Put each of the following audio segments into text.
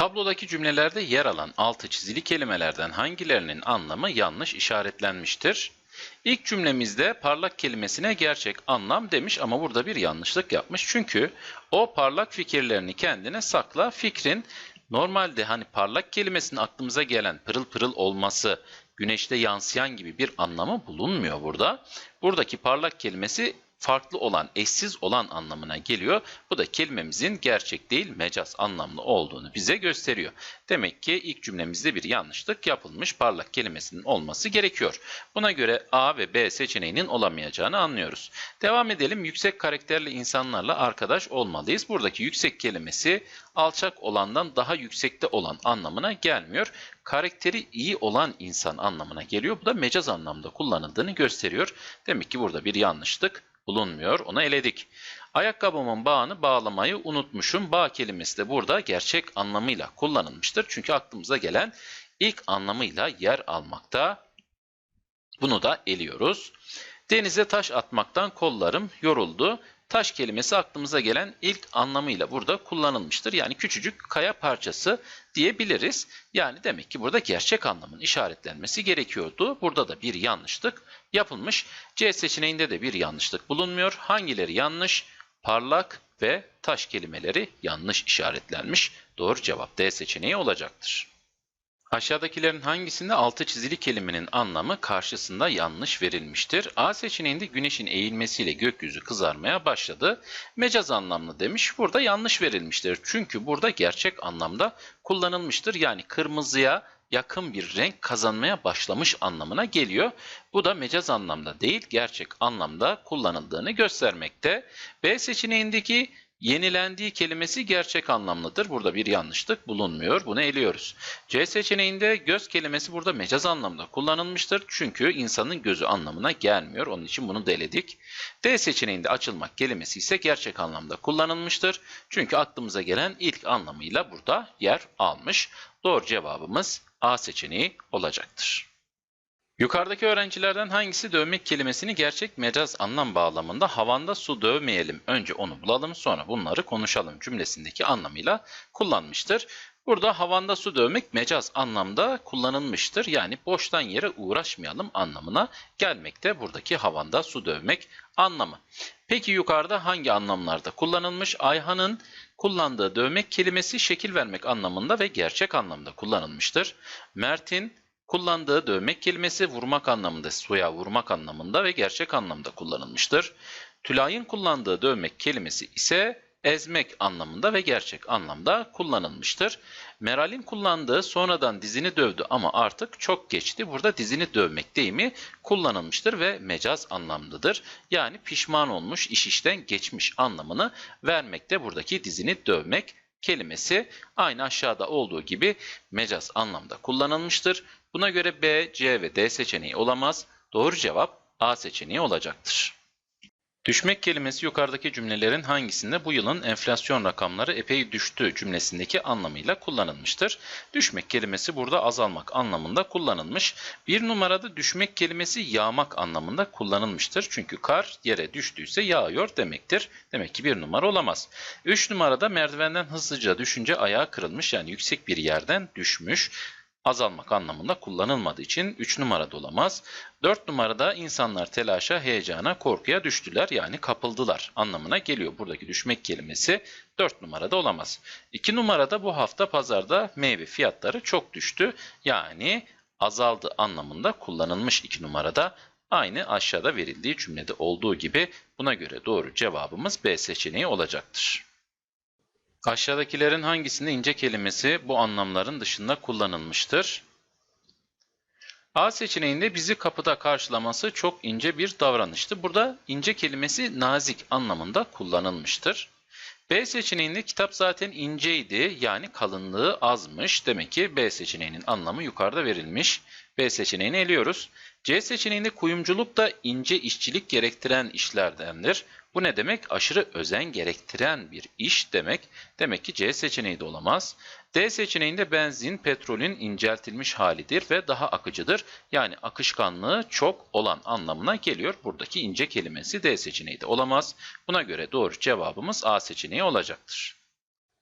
Tablodaki cümlelerde yer alan altı çizili kelimelerden hangilerinin anlamı yanlış işaretlenmiştir? İlk cümlemizde parlak kelimesine gerçek anlam demiş ama burada bir yanlışlık yapmış. Çünkü o parlak fikirlerini kendine sakla. Fikrin normalde hani parlak kelimesinin aklımıza gelen pırıl pırıl olması, güneşte yansıyan gibi bir anlamı bulunmuyor burada. Buradaki parlak kelimesi farklı olan, eşsiz olan anlamına geliyor. Bu da kelimemizin gerçek değil, mecaz anlamlı olduğunu bize gösteriyor. Demek ki ilk cümlemizde bir yanlışlık yapılmış. Parlak kelimesinin olması gerekiyor. Buna göre A ve B seçeneğinin olamayacağını anlıyoruz. Devam edelim. Yüksek karakterli insanlarla arkadaş olmalıyız. Buradaki yüksek kelimesi alçak olandan daha yüksekte olan anlamına gelmiyor. Karakteri iyi olan insan anlamına geliyor. Bu da mecaz anlamda kullanıldığını gösteriyor. Demek ki burada bir yanlışlık bulunmuyor. Onu eledik. Ayakkabımın bağını bağlamayı unutmuşum. Bağ kelimesi de burada gerçek anlamıyla kullanılmıştır. Çünkü aklımıza gelen ilk anlamıyla yer almakta. Bunu da eliyoruz. Denize taş atmaktan kollarım yoruldu. Taş kelimesi aklımıza gelen ilk anlamıyla burada kullanılmıştır. Yani küçücük kaya parçası diyebiliriz. Yani demek ki burada gerçek anlamın işaretlenmesi gerekiyordu. Burada da bir yanlışlık yapılmış. C seçeneğinde de bir yanlışlık bulunmuyor. Hangileri yanlış? Parlak ve taş kelimeleri yanlış işaretlenmiş. Doğru cevap D seçeneği olacaktır. Aşağıdakilerin hangisinde altı çizili kelimenin anlamı karşısında yanlış verilmiştir? A seçeneğinde güneşin eğilmesiyle gökyüzü kızarmaya başladı. Mecaz anlamlı demiş. Burada yanlış verilmiştir. Çünkü burada gerçek anlamda kullanılmıştır. Yani kırmızıya yakın bir renk kazanmaya başlamış anlamına geliyor. Bu da mecaz anlamda değil, gerçek anlamda kullanıldığını göstermekte. B seçeneğindeki Yenilendiği kelimesi gerçek anlamlıdır. Burada bir yanlışlık bulunmuyor. Bunu eliyoruz. C seçeneğinde göz kelimesi burada mecaz anlamda kullanılmıştır. Çünkü insanın gözü anlamına gelmiyor. Onun için bunu deledik. D seçeneğinde açılmak kelimesi ise gerçek anlamda kullanılmıştır. Çünkü aklımıza gelen ilk anlamıyla burada yer almış. Doğru cevabımız A seçeneği olacaktır. Yukarıdaki öğrencilerden hangisi dövmek kelimesini gerçek mecaz anlam bağlamında havanda su dövmeyelim önce onu bulalım sonra bunları konuşalım cümlesindeki anlamıyla kullanmıştır. Burada havanda su dövmek mecaz anlamda kullanılmıştır. Yani boştan yere uğraşmayalım anlamına gelmekte buradaki havanda su dövmek anlamı. Peki yukarıda hangi anlamlarda kullanılmış? Ayhan'ın kullandığı dövmek kelimesi şekil vermek anlamında ve gerçek anlamda kullanılmıştır. Mert'in Kullandığı dövmek kelimesi vurmak anlamında, suya vurmak anlamında ve gerçek anlamda kullanılmıştır. Tülay'ın kullandığı dövmek kelimesi ise ezmek anlamında ve gerçek anlamda kullanılmıştır. Meral'in kullandığı sonradan dizini dövdü ama artık çok geçti. Burada dizini dövmek deyimi kullanılmıştır ve mecaz anlamlıdır. Yani pişman olmuş, iş işten geçmiş anlamını vermekte buradaki dizini dövmek kelimesi aynı aşağıda olduğu gibi mecaz anlamda kullanılmıştır. Buna göre B, C ve D seçeneği olamaz. Doğru cevap A seçeneği olacaktır. Düşmek kelimesi yukarıdaki cümlelerin hangisinde bu yılın enflasyon rakamları epey düştü cümlesindeki anlamıyla kullanılmıştır? Düşmek kelimesi burada azalmak anlamında kullanılmış. Bir numarada düşmek kelimesi yağmak anlamında kullanılmıştır. Çünkü kar yere düştüyse yağıyor demektir. Demek ki bir numara olamaz. Üç numarada merdivenden hızlıca düşünce ayağı kırılmış yani yüksek bir yerden düşmüş azalmak anlamında kullanılmadığı için 3 numarada olamaz. 4 numarada insanlar telaşa, heyecana, korkuya düştüler yani kapıldılar anlamına geliyor. Buradaki düşmek kelimesi 4 numarada olamaz. 2 numarada bu hafta pazarda meyve fiyatları çok düştü. Yani azaldı anlamında kullanılmış 2 numarada. Aynı aşağıda verildiği cümlede olduğu gibi buna göre doğru cevabımız B seçeneği olacaktır. Aşağıdakilerin hangisinde ince kelimesi bu anlamların dışında kullanılmıştır? A seçeneğinde bizi kapıda karşılaması çok ince bir davranıştı. Burada ince kelimesi nazik anlamında kullanılmıştır. B seçeneğinde kitap zaten inceydi yani kalınlığı azmış. Demek ki B seçeneğinin anlamı yukarıda verilmiş. B seçeneğini eliyoruz. C seçeneğinde kuyumculuk da ince işçilik gerektiren işlerdendir. Bu ne demek? Aşırı özen gerektiren bir iş demek. Demek ki C seçeneği de olamaz. D seçeneğinde benzin petrolün inceltilmiş halidir ve daha akıcıdır. Yani akışkanlığı çok olan anlamına geliyor. Buradaki ince kelimesi D seçeneği de olamaz. Buna göre doğru cevabımız A seçeneği olacaktır.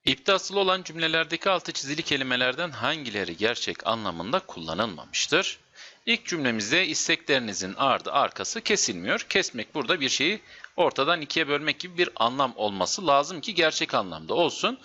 İptasılı olan cümlelerdeki altı çizili kelimelerden hangileri gerçek anlamında kullanılmamıştır? İlk cümlemizde isteklerinizin ardı arkası kesilmiyor. Kesmek burada bir şeyi ortadan ikiye bölmek gibi bir anlam olması lazım ki gerçek anlamda olsun.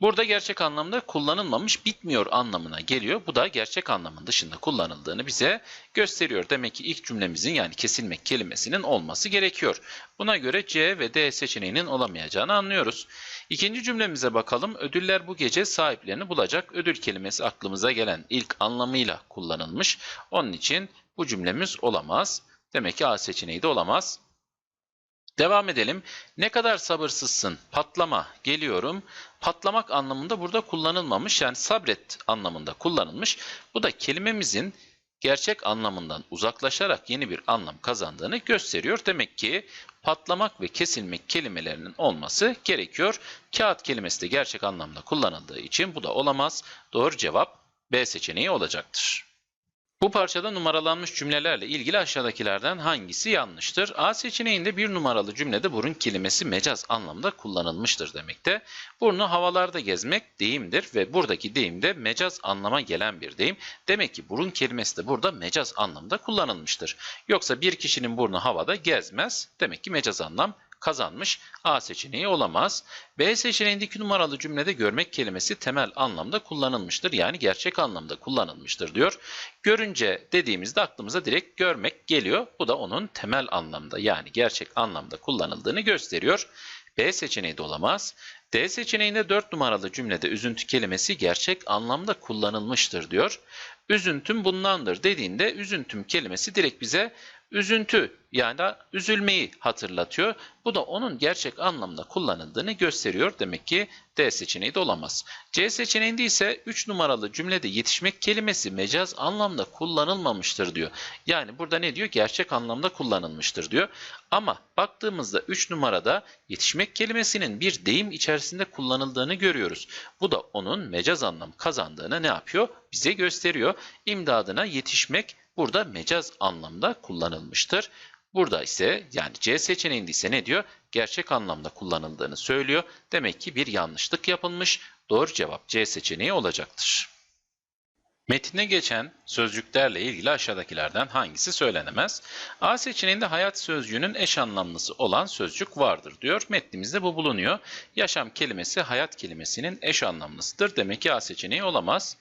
Burada gerçek anlamda kullanılmamış bitmiyor anlamına geliyor. Bu da gerçek anlamın dışında kullanıldığını bize gösteriyor. Demek ki ilk cümlemizin yani kesilmek kelimesinin olması gerekiyor. Buna göre C ve D seçeneğinin olamayacağını anlıyoruz. İkinci cümlemize bakalım. Ödüller bu gece sahiplerini bulacak. Ödül kelimesi aklımıza gelen ilk anlamıyla kullanılmış. Onun için bu cümlemiz olamaz. Demek ki A seçeneği de olamaz. Devam edelim. Ne kadar sabırsızsın? Patlama. Geliyorum. Patlamak anlamında burada kullanılmamış. Yani sabret anlamında kullanılmış. Bu da kelimemizin gerçek anlamından uzaklaşarak yeni bir anlam kazandığını gösteriyor. Demek ki patlamak ve kesilmek kelimelerinin olması gerekiyor. Kağıt kelimesi de gerçek anlamda kullanıldığı için bu da olamaz. Doğru cevap B seçeneği olacaktır. Bu parçada numaralanmış cümlelerle ilgili aşağıdakilerden hangisi yanlıştır? A seçeneğinde bir numaralı cümlede burun kelimesi mecaz anlamda kullanılmıştır demekte. Burnu havalarda gezmek deyimdir ve buradaki deyim de mecaz anlama gelen bir deyim. Demek ki burun kelimesi de burada mecaz anlamda kullanılmıştır. Yoksa bir kişinin burnu havada gezmez. Demek ki mecaz anlam kazanmış. A seçeneği olamaz. B seçeneğindeki numaralı cümlede görmek kelimesi temel anlamda kullanılmıştır. Yani gerçek anlamda kullanılmıştır diyor. Görünce dediğimizde aklımıza direkt görmek geliyor. Bu da onun temel anlamda yani gerçek anlamda kullanıldığını gösteriyor. B seçeneği de olamaz. D seçeneğinde 4 numaralı cümlede üzüntü kelimesi gerçek anlamda kullanılmıştır diyor. Üzüntüm bundandır dediğinde üzüntüm kelimesi direkt bize üzüntü yani üzülmeyi hatırlatıyor. Bu da onun gerçek anlamda kullanıldığını gösteriyor. Demek ki D seçeneği de olamaz. C seçeneğinde ise 3 numaralı cümlede yetişmek kelimesi mecaz anlamda kullanılmamıştır diyor. Yani burada ne diyor? Gerçek anlamda kullanılmıştır diyor. Ama baktığımızda 3 numarada yetişmek kelimesinin bir deyim içerisinde kullanıldığını görüyoruz. Bu da onun mecaz anlam kazandığını ne yapıyor? Bize gösteriyor. İmdadına yetişmek burada mecaz anlamda kullanılmıştır. Burada ise yani C seçeneğinde ise ne diyor? Gerçek anlamda kullanıldığını söylüyor. Demek ki bir yanlışlık yapılmış. Doğru cevap C seçeneği olacaktır. Metinde geçen sözcüklerle ilgili aşağıdakilerden hangisi söylenemez? A seçeneğinde hayat sözcüğünün eş anlamlısı olan sözcük vardır diyor. Metnimizde bu bulunuyor. Yaşam kelimesi hayat kelimesinin eş anlamlısıdır. Demek ki A seçeneği olamaz.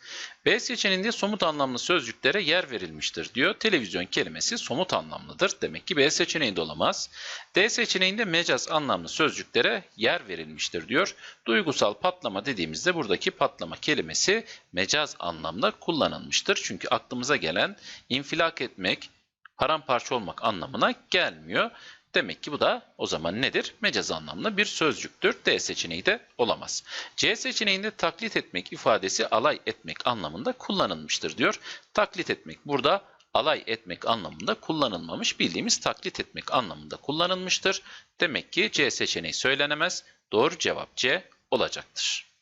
B seçeneğinde somut anlamlı sözcüklere yer verilmiştir diyor. Televizyon kelimesi somut anlamlıdır. Demek ki B seçeneği de olamaz. D seçeneğinde mecaz anlamlı sözcüklere yer verilmiştir diyor. Duygusal patlama dediğimizde buradaki patlama kelimesi mecaz anlamda kullanılmıştır. Çünkü aklımıza gelen infilak etmek, paramparça olmak anlamına gelmiyor. Demek ki bu da o zaman nedir? Mecaz anlamlı bir sözcüktür. D seçeneği de olamaz. C seçeneğinde taklit etmek ifadesi alay etmek anlamında kullanılmıştır diyor. Taklit etmek burada alay etmek anlamında kullanılmamış. Bildiğimiz taklit etmek anlamında kullanılmıştır. Demek ki C seçeneği söylenemez. Doğru cevap C olacaktır.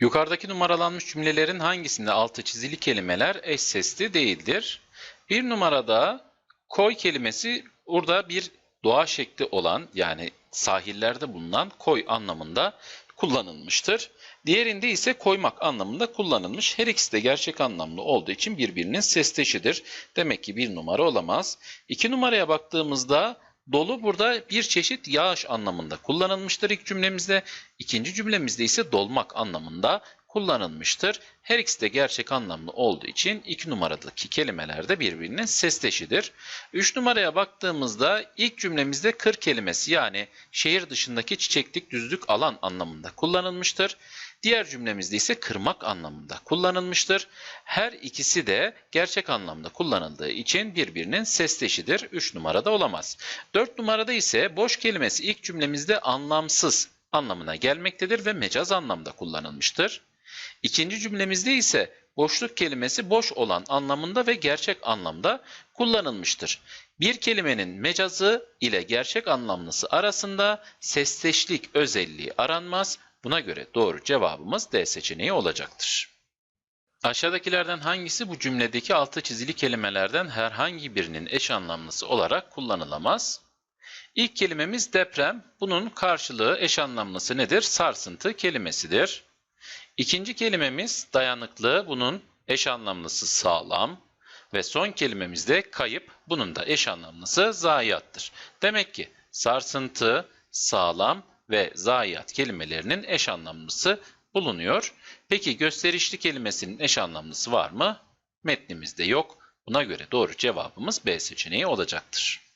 Yukarıdaki numaralanmış cümlelerin hangisinde altı çizili kelimeler eş sesli değildir? Bir numarada koy kelimesi burada bir doğa şekli olan yani sahillerde bulunan koy anlamında kullanılmıştır. Diğerinde ise koymak anlamında kullanılmış. Her ikisi de gerçek anlamlı olduğu için birbirinin sesteşidir. Demek ki bir numara olamaz. İki numaraya baktığımızda dolu burada bir çeşit yağış anlamında kullanılmıştır ilk cümlemizde. İkinci cümlemizde ise dolmak anlamında kullanılmıştır. Her ikisi de gerçek anlamlı olduğu için iki numaradaki kelimeler de birbirinin sesteşidir. Üç numaraya baktığımızda ilk cümlemizde kır kelimesi yani şehir dışındaki çiçeklik düzlük alan anlamında kullanılmıştır. Diğer cümlemizde ise kırmak anlamında kullanılmıştır. Her ikisi de gerçek anlamda kullanıldığı için birbirinin sesteşidir. 3 numarada olamaz. 4 numarada ise boş kelimesi ilk cümlemizde anlamsız anlamına gelmektedir ve mecaz anlamda kullanılmıştır. İkinci cümlemizde ise boşluk kelimesi boş olan anlamında ve gerçek anlamda kullanılmıştır. Bir kelimenin mecazı ile gerçek anlamlısı arasında sesteşlik özelliği aranmaz. Buna göre doğru cevabımız D seçeneği olacaktır. Aşağıdakilerden hangisi bu cümledeki altı çizili kelimelerden herhangi birinin eş anlamlısı olarak kullanılamaz? İlk kelimemiz deprem. Bunun karşılığı eş anlamlısı nedir? Sarsıntı kelimesidir. İkinci kelimemiz dayanıklı. Bunun eş anlamlısı sağlam. Ve son kelimemiz de kayıp. Bunun da eş anlamlısı zayiattır. Demek ki sarsıntı, sağlam ve zayiat kelimelerinin eş anlamlısı bulunuyor. Peki gösterişli kelimesinin eş anlamlısı var mı? Metnimizde yok. Buna göre doğru cevabımız B seçeneği olacaktır.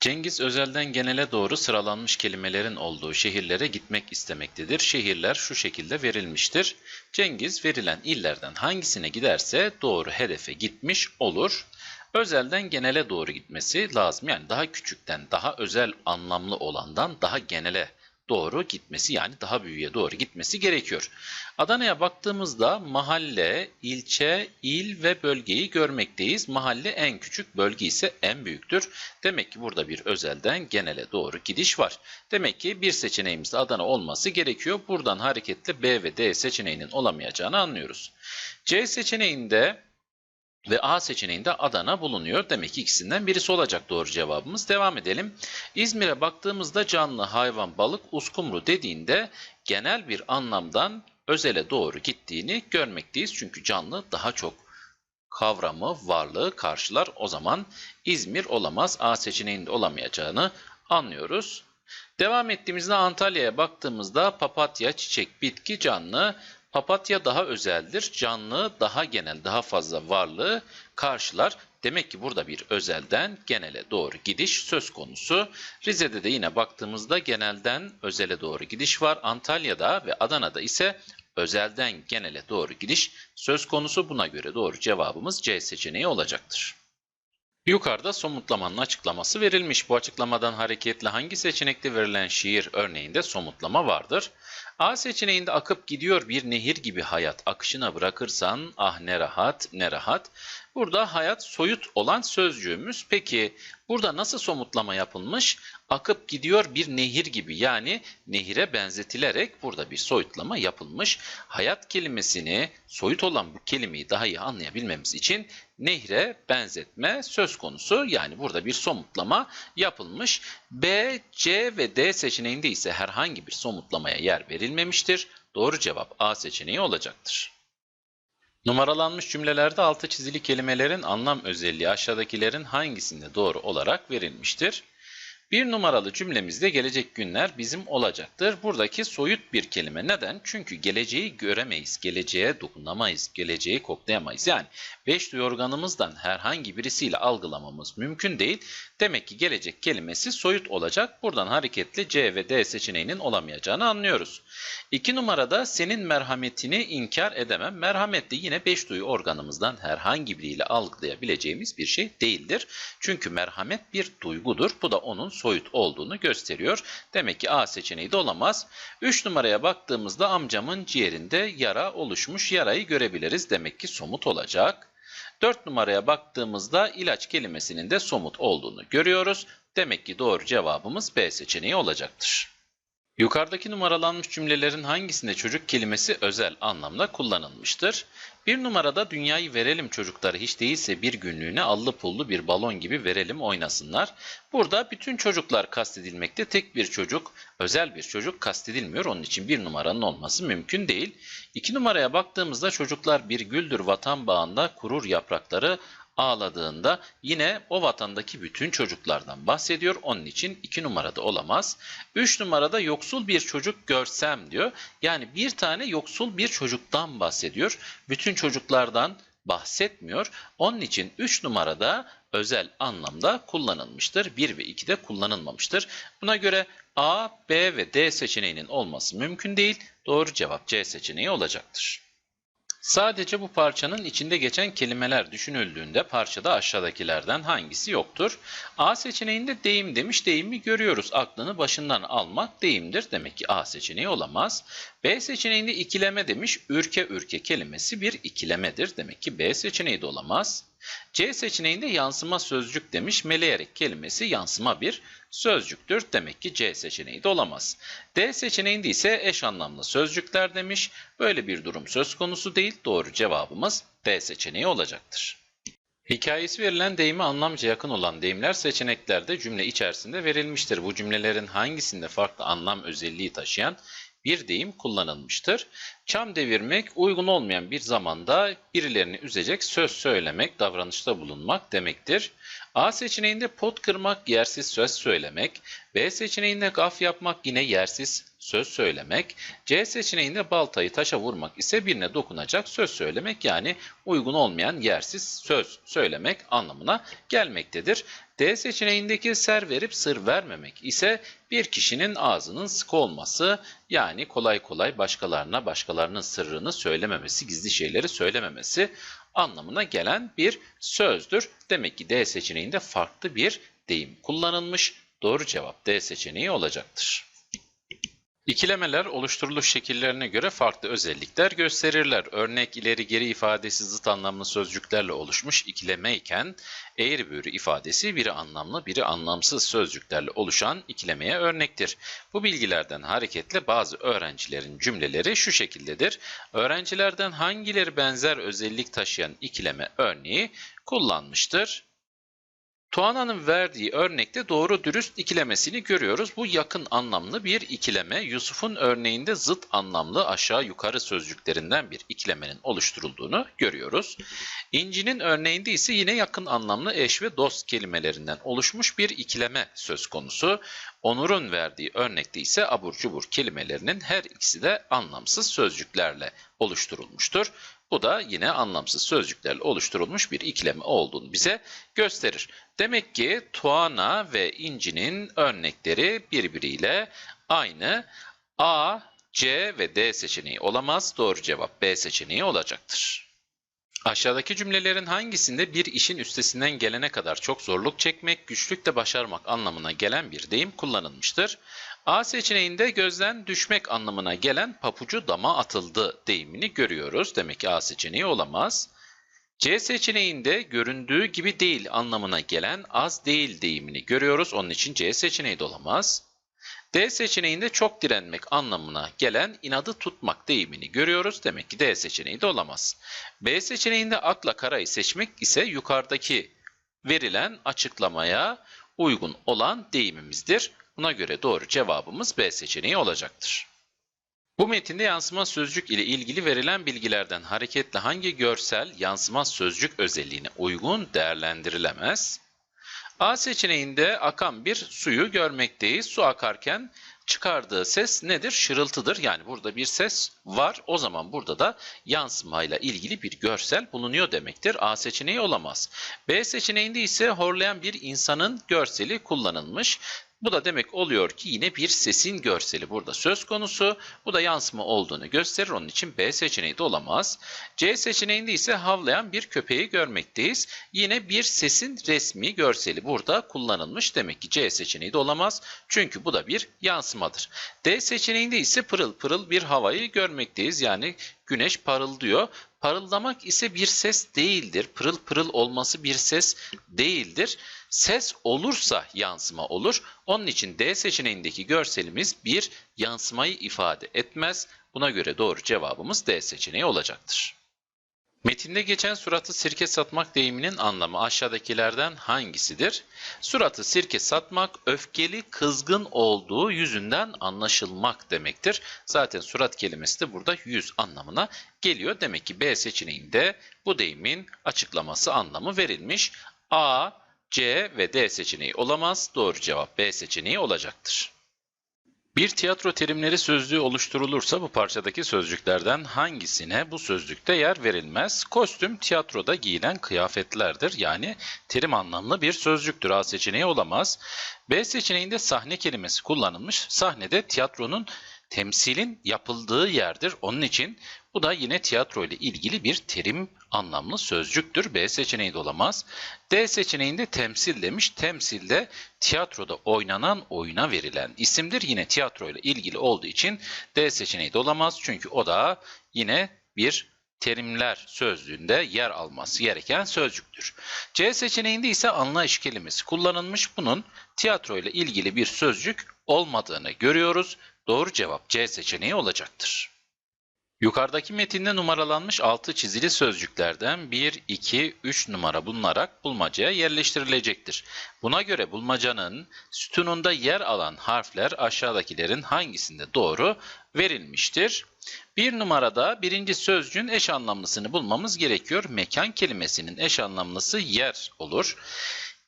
Cengiz özelden genele doğru sıralanmış kelimelerin olduğu şehirlere gitmek istemektedir. Şehirler şu şekilde verilmiştir. Cengiz verilen illerden hangisine giderse doğru hedefe gitmiş olur. Özelden genele doğru gitmesi lazım. Yani daha küçükten, daha özel anlamlı olandan daha genele doğru gitmesi yani daha büyüğe doğru gitmesi gerekiyor. Adana'ya baktığımızda mahalle, ilçe, il ve bölgeyi görmekteyiz. Mahalle en küçük, bölge ise en büyüktür. Demek ki burada bir özelden genele doğru gidiş var. Demek ki bir seçeneğimizde Adana olması gerekiyor. Buradan hareketle B ve D seçeneğinin olamayacağını anlıyoruz. C seçeneğinde ve A seçeneğinde Adana bulunuyor. Demek ki ikisinden birisi olacak doğru cevabımız. Devam edelim. İzmir'e baktığımızda canlı, hayvan, balık, uskumru dediğinde genel bir anlamdan özele doğru gittiğini görmekteyiz. Çünkü canlı daha çok kavramı, varlığı karşılar. O zaman İzmir olamaz. A seçeneğinde olamayacağını anlıyoruz. Devam ettiğimizde Antalya'ya baktığımızda papatya, çiçek, bitki, canlı, Papatya daha özeldir. Canlı daha genel, daha fazla varlığı karşılar. Demek ki burada bir özelden genele doğru gidiş söz konusu. Rize'de de yine baktığımızda genelden özele doğru gidiş var. Antalya'da ve Adana'da ise özelden genele doğru gidiş söz konusu. Buna göre doğru cevabımız C seçeneği olacaktır. Yukarıda somutlamanın açıklaması verilmiş. Bu açıklamadan hareketle hangi seçenekte verilen şiir örneğinde somutlama vardır? A seçeneğinde akıp gidiyor bir nehir gibi hayat akışına bırakırsan ah ne rahat ne rahat. Burada hayat soyut olan sözcüğümüz. Peki burada nasıl somutlama yapılmış? Akıp gidiyor bir nehir gibi yani nehire benzetilerek burada bir soyutlama yapılmış. Hayat kelimesini soyut olan bu kelimeyi daha iyi anlayabilmemiz için nehre benzetme söz konusu. Yani burada bir somutlama yapılmış. B, C ve D seçeneğinde ise herhangi bir somutlamaya yer verilmemiştir. Doğru cevap A seçeneği olacaktır. Numaralanmış cümlelerde altı çizili kelimelerin anlam özelliği aşağıdakilerin hangisinde doğru olarak verilmiştir? Bir numaralı cümlemizde gelecek günler bizim olacaktır. Buradaki soyut bir kelime. Neden? Çünkü geleceği göremeyiz, geleceğe dokunamayız, geleceği koklayamayız. Yani beş duyu organımızdan herhangi birisiyle algılamamız mümkün değil. Demek ki gelecek kelimesi soyut olacak. Buradan hareketle C ve D seçeneğinin olamayacağını anlıyoruz. İki numarada senin merhametini inkar edemem. Merhamet de yine beş duyu organımızdan herhangi biriyle algılayabileceğimiz bir şey değildir. Çünkü merhamet bir duygudur. Bu da onun soyut olduğunu gösteriyor. Demek ki A seçeneği de olamaz. 3 numaraya baktığımızda amcamın ciğerinde yara oluşmuş. Yarayı görebiliriz. Demek ki somut olacak. 4 numaraya baktığımızda ilaç kelimesinin de somut olduğunu görüyoruz. Demek ki doğru cevabımız B seçeneği olacaktır. Yukarıdaki numaralanmış cümlelerin hangisinde çocuk kelimesi özel anlamda kullanılmıştır? Bir numarada dünyayı verelim çocuklara hiç değilse bir günlüğüne allı pullu bir balon gibi verelim oynasınlar. Burada bütün çocuklar kastedilmekte tek bir çocuk, özel bir çocuk kastedilmiyor. Onun için bir numaranın olması mümkün değil. İki numaraya baktığımızda çocuklar bir güldür vatan bağında kurur yaprakları ağladığında yine o vatandaki bütün çocuklardan bahsediyor. Onun için 2 numarada olamaz. 3 numarada yoksul bir çocuk görsem diyor. Yani bir tane yoksul bir çocuktan bahsediyor. Bütün çocuklardan bahsetmiyor. Onun için 3 numarada özel anlamda kullanılmıştır. 1 ve 2'de kullanılmamıştır. Buna göre A, B ve D seçeneğinin olması mümkün değil. Doğru cevap C seçeneği olacaktır. Sadece bu parçanın içinde geçen kelimeler düşünüldüğünde parçada aşağıdakilerden hangisi yoktur? A seçeneğinde deyim demiş, deyimi görüyoruz. Aklını başından almak deyimdir. Demek ki A seçeneği olamaz. B seçeneğinde ikileme demiş, ürke ürke kelimesi bir ikilemedir. Demek ki B seçeneği de olamaz. C seçeneğinde yansıma sözcük demiş, meleyerek kelimesi yansıma bir sözcüktür. Demek ki C seçeneği de olamaz. D seçeneğinde ise eş anlamlı sözcükler demiş. Böyle bir durum söz konusu değil. Doğru cevabımız D seçeneği olacaktır. Hikayesi verilen deyime anlamca yakın olan deyimler seçeneklerde cümle içerisinde verilmiştir. Bu cümlelerin hangisinde farklı anlam özelliği taşıyan bir deyim kullanılmıştır? Çam devirmek uygun olmayan bir zamanda birilerini üzecek söz söylemek, davranışta bulunmak demektir. A seçeneğinde pot kırmak, yersiz söz söylemek. B seçeneğinde gaf yapmak yine yersiz söz söylemek. C seçeneğinde baltayı taşa vurmak ise birine dokunacak söz söylemek yani uygun olmayan yersiz söz söylemek anlamına gelmektedir. D seçeneğindeki ser verip sır vermemek ise bir kişinin ağzının sık olması yani kolay kolay başkalarına başkalarının sırrını söylememesi, gizli şeyleri söylememesi anlamına gelen bir sözdür. Demek ki D seçeneğinde farklı bir deyim kullanılmış. Doğru cevap D seçeneği olacaktır. İkilemeler oluşturuluş şekillerine göre farklı özellikler gösterirler. Örnek ileri geri ifadesi zıt anlamlı sözcüklerle oluşmuş ikileme iken eğri büğrü ifadesi biri anlamlı biri anlamsız sözcüklerle oluşan ikilemeye örnektir. Bu bilgilerden hareketle bazı öğrencilerin cümleleri şu şekildedir. Öğrencilerden hangileri benzer özellik taşıyan ikileme örneği kullanmıştır? Tuana'nın verdiği örnekte doğru dürüst ikilemesini görüyoruz. Bu yakın anlamlı bir ikileme. Yusuf'un örneğinde zıt anlamlı aşağı yukarı sözcüklerinden bir ikilemenin oluşturulduğunu görüyoruz. İnci'nin örneğinde ise yine yakın anlamlı eş ve dost kelimelerinden oluşmuş bir ikileme söz konusu. Onur'un verdiği örnekte ise abur cubur kelimelerinin her ikisi de anlamsız sözcüklerle oluşturulmuştur. Bu da yine anlamsız sözcüklerle oluşturulmuş bir ikileme olduğunu bize gösterir. Demek ki Tuana ve İnci'nin örnekleri birbiriyle aynı. A, C ve D seçeneği olamaz. Doğru cevap B seçeneği olacaktır. Aşağıdaki cümlelerin hangisinde bir işin üstesinden gelene kadar çok zorluk çekmek, güçlükle başarmak anlamına gelen bir deyim kullanılmıştır? A seçeneğinde gözden düşmek anlamına gelen papucu dama atıldı deyimini görüyoruz. Demek ki A seçeneği olamaz. C seçeneğinde göründüğü gibi değil anlamına gelen az değil deyimini görüyoruz. Onun için C seçeneği de olamaz. D seçeneğinde çok direnmek anlamına gelen inadı tutmak deyimini görüyoruz. Demek ki D seçeneği de olamaz. B seçeneğinde akla karayı seçmek ise yukarıdaki verilen açıklamaya uygun olan deyimimizdir. Buna göre doğru cevabımız B seçeneği olacaktır. Bu metinde yansıma sözcük ile ilgili verilen bilgilerden hareketle hangi görsel yansıma sözcük özelliğine uygun değerlendirilemez? A seçeneğinde akan bir suyu görmekteyiz. Su akarken çıkardığı ses nedir? Şırıltıdır. Yani burada bir ses var. O zaman burada da yansımayla ilgili bir görsel bulunuyor demektir. A seçeneği olamaz. B seçeneğinde ise horlayan bir insanın görseli kullanılmış. Bu da demek oluyor ki yine bir sesin görseli burada söz konusu. Bu da yansıma olduğunu gösterir. Onun için B seçeneği de olamaz. C seçeneğinde ise havlayan bir köpeği görmekteyiz. Yine bir sesin resmi görseli burada kullanılmış. Demek ki C seçeneği de olamaz. Çünkü bu da bir yansımadır. D seçeneğinde ise pırıl pırıl bir havayı görmekteyiz. Yani güneş parıldıyor. Parıldamak ise bir ses değildir. Pırıl pırıl olması bir ses değildir. Ses olursa yansıma olur. Onun için D seçeneğindeki görselimiz bir yansımayı ifade etmez. Buna göre doğru cevabımız D seçeneği olacaktır. Metinde geçen suratı sirke satmak deyiminin anlamı aşağıdakilerden hangisidir? Suratı sirke satmak öfkeli, kızgın olduğu yüzünden anlaşılmak demektir. Zaten surat kelimesi de burada yüz anlamına geliyor. Demek ki B seçeneğinde bu deyimin açıklaması anlamı verilmiş. A, C ve D seçeneği olamaz. Doğru cevap B seçeneği olacaktır. Bir tiyatro terimleri sözlüğü oluşturulursa bu parçadaki sözcüklerden hangisine bu sözlükte yer verilmez? Kostüm tiyatroda giyilen kıyafetlerdir. Yani terim anlamlı bir sözcüktür. A seçeneği olamaz. B seçeneğinde sahne kelimesi kullanılmış. Sahnede tiyatronun temsilin yapıldığı yerdir. Onun için bu da yine tiyatro ile ilgili bir terim anlamlı sözcüktür. B seçeneği de olamaz. D seçeneğinde temsil demiş. Temsilde tiyatroda oynanan oyuna verilen isimdir. Yine tiyatro ile ilgili olduğu için D seçeneği de olamaz. Çünkü o da yine bir terimler sözlüğünde yer alması gereken sözcüktür. C seçeneğinde ise anlayış kelimesi kullanılmış. Bunun tiyatro ile ilgili bir sözcük olmadığını görüyoruz. Doğru cevap C seçeneği olacaktır. Yukarıdaki metinde numaralanmış altı çizili sözcüklerden 1, 2, 3 numara bulunarak bulmacaya yerleştirilecektir. Buna göre bulmacanın sütununda yer alan harfler aşağıdakilerin hangisinde doğru verilmiştir? Bir numarada birinci sözcüğün eş anlamlısını bulmamız gerekiyor. Mekan kelimesinin eş anlamlısı yer olur.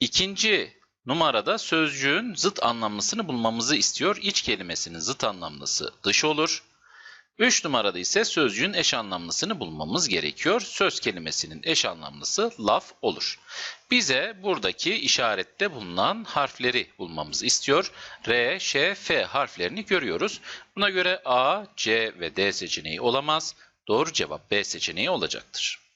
İkinci numarada sözcüğün zıt anlamlısını bulmamızı istiyor. İç kelimesinin zıt anlamlısı dış olur. 3 numarada ise sözcüğün eş anlamlısını bulmamız gerekiyor. Söz kelimesinin eş anlamlısı laf olur. Bize buradaki işarette bulunan harfleri bulmamızı istiyor. R, Ş, F harflerini görüyoruz. Buna göre A, C ve D seçeneği olamaz. Doğru cevap B seçeneği olacaktır.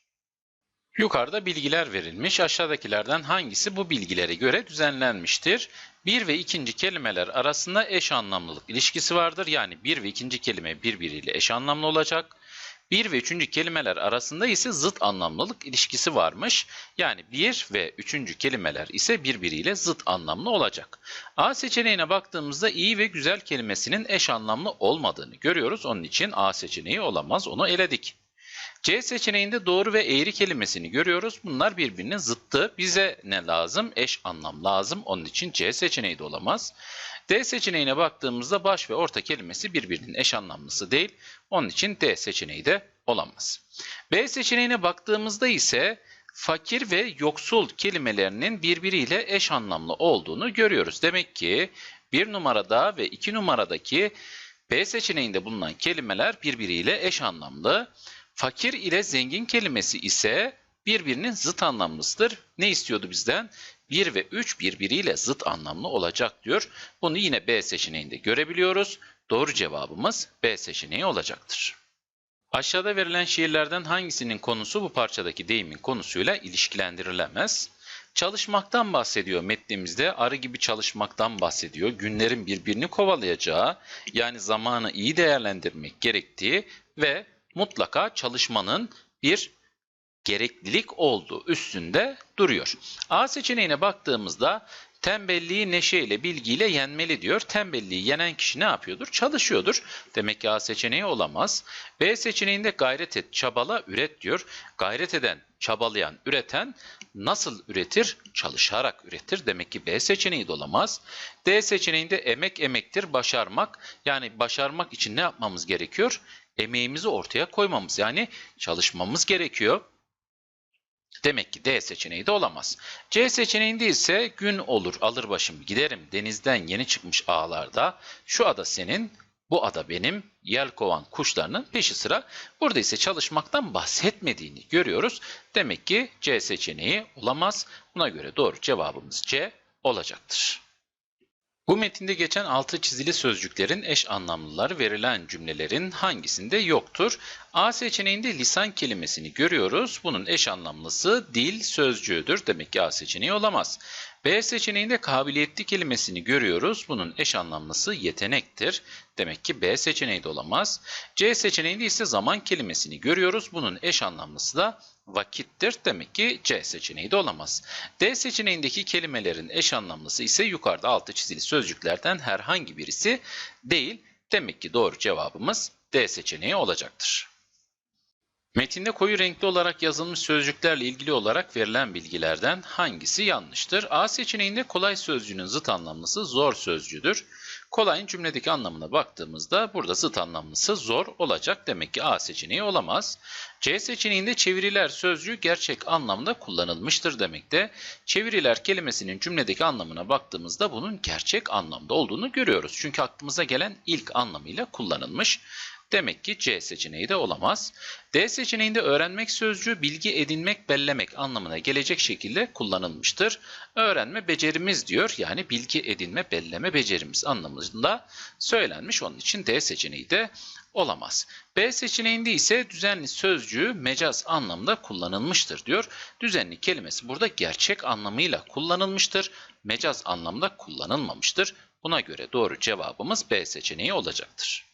Yukarıda bilgiler verilmiş. Aşağıdakilerden hangisi bu bilgilere göre düzenlenmiştir? Bir ve ikinci kelimeler arasında eş anlamlılık ilişkisi vardır. Yani bir ve ikinci kelime birbiriyle eş anlamlı olacak. Bir ve üçüncü kelimeler arasında ise zıt anlamlılık ilişkisi varmış. Yani bir ve üçüncü kelimeler ise birbiriyle zıt anlamlı olacak. A seçeneğine baktığımızda iyi ve güzel kelimesinin eş anlamlı olmadığını görüyoruz. Onun için A seçeneği olamaz. Onu eledik. C seçeneğinde doğru ve eğri kelimesini görüyoruz. Bunlar birbirinin zıttı. Bize ne lazım? Eş anlam lazım. Onun için C seçeneği de olamaz. D seçeneğine baktığımızda baş ve orta kelimesi birbirinin eş anlamlısı değil. Onun için D seçeneği de olamaz. B seçeneğine baktığımızda ise fakir ve yoksul kelimelerinin birbiriyle eş anlamlı olduğunu görüyoruz. Demek ki bir numarada ve iki numaradaki B seçeneğinde bulunan kelimeler birbiriyle eş anlamlı. Fakir ile zengin kelimesi ise birbirinin zıt anlamlısıdır. Ne istiyordu bizden? 1 ve 3 birbiriyle zıt anlamlı olacak diyor. Bunu yine B seçeneğinde görebiliyoruz. Doğru cevabımız B seçeneği olacaktır. Aşağıda verilen şiirlerden hangisinin konusu bu parçadaki deyimin konusuyla ilişkilendirilemez? Çalışmaktan bahsediyor metnimizde. Arı gibi çalışmaktan bahsediyor. Günlerin birbirini kovalayacağı, yani zamanı iyi değerlendirmek gerektiği ve mutlaka çalışmanın bir gereklilik olduğu üstünde duruyor. A seçeneğine baktığımızda tembelliği neşeyle, bilgiyle yenmeli diyor. Tembelliği yenen kişi ne yapıyordur? Çalışıyordur. Demek ki A seçeneği olamaz. B seçeneğinde gayret et, çabala, üret diyor. Gayret eden, çabalayan, üreten nasıl üretir? Çalışarak üretir. Demek ki B seçeneği de olamaz. D seçeneğinde emek emektir, başarmak. Yani başarmak için ne yapmamız gerekiyor? Emeğimizi ortaya koymamız yani çalışmamız gerekiyor. Demek ki D seçeneği de olamaz. C seçeneğinde ise gün olur alır başım giderim denizden yeni çıkmış ağlarda şu ada senin bu ada benim yel kovan kuşlarının peşi sıra. Burada ise çalışmaktan bahsetmediğini görüyoruz. Demek ki C seçeneği olamaz. Buna göre doğru cevabımız C olacaktır. Bu metinde geçen altı çizili sözcüklerin eş anlamlıları verilen cümlelerin hangisinde yoktur? A seçeneğinde lisan kelimesini görüyoruz. Bunun eş anlamlısı dil sözcüğüdür. Demek ki A seçeneği olamaz. B seçeneğinde kabiliyetli kelimesini görüyoruz. Bunun eş anlamlısı yetenektir. Demek ki B seçeneği de olamaz. C seçeneğinde ise zaman kelimesini görüyoruz. Bunun eş anlamlısı da vakittir. Demek ki C seçeneği de olamaz. D seçeneğindeki kelimelerin eş anlamlısı ise yukarıda altı çizili sözcüklerden herhangi birisi değil. Demek ki doğru cevabımız D seçeneği olacaktır. Metinde koyu renkli olarak yazılmış sözcüklerle ilgili olarak verilen bilgilerden hangisi yanlıştır? A seçeneğinde kolay sözcüğünün zıt anlamlısı zor sözcüdür. Kolayın cümledeki anlamına baktığımızda burada zıt anlamlısı zor olacak. Demek ki A seçeneği olamaz. C seçeneğinde çeviriler sözcüğü gerçek anlamda kullanılmıştır demekte. Çeviriler kelimesinin cümledeki anlamına baktığımızda bunun gerçek anlamda olduğunu görüyoruz. Çünkü aklımıza gelen ilk anlamıyla kullanılmış. Demek ki C seçeneği de olamaz. D seçeneğinde öğrenmek sözcüğü bilgi edinmek, bellemek anlamına gelecek şekilde kullanılmıştır. Öğrenme becerimiz diyor. Yani bilgi edinme, belleme becerimiz anlamında söylenmiş. Onun için D seçeneği de olamaz. B seçeneğinde ise düzenli sözcüğü mecaz anlamda kullanılmıştır diyor. Düzenli kelimesi burada gerçek anlamıyla kullanılmıştır. Mecaz anlamda kullanılmamıştır. Buna göre doğru cevabımız B seçeneği olacaktır.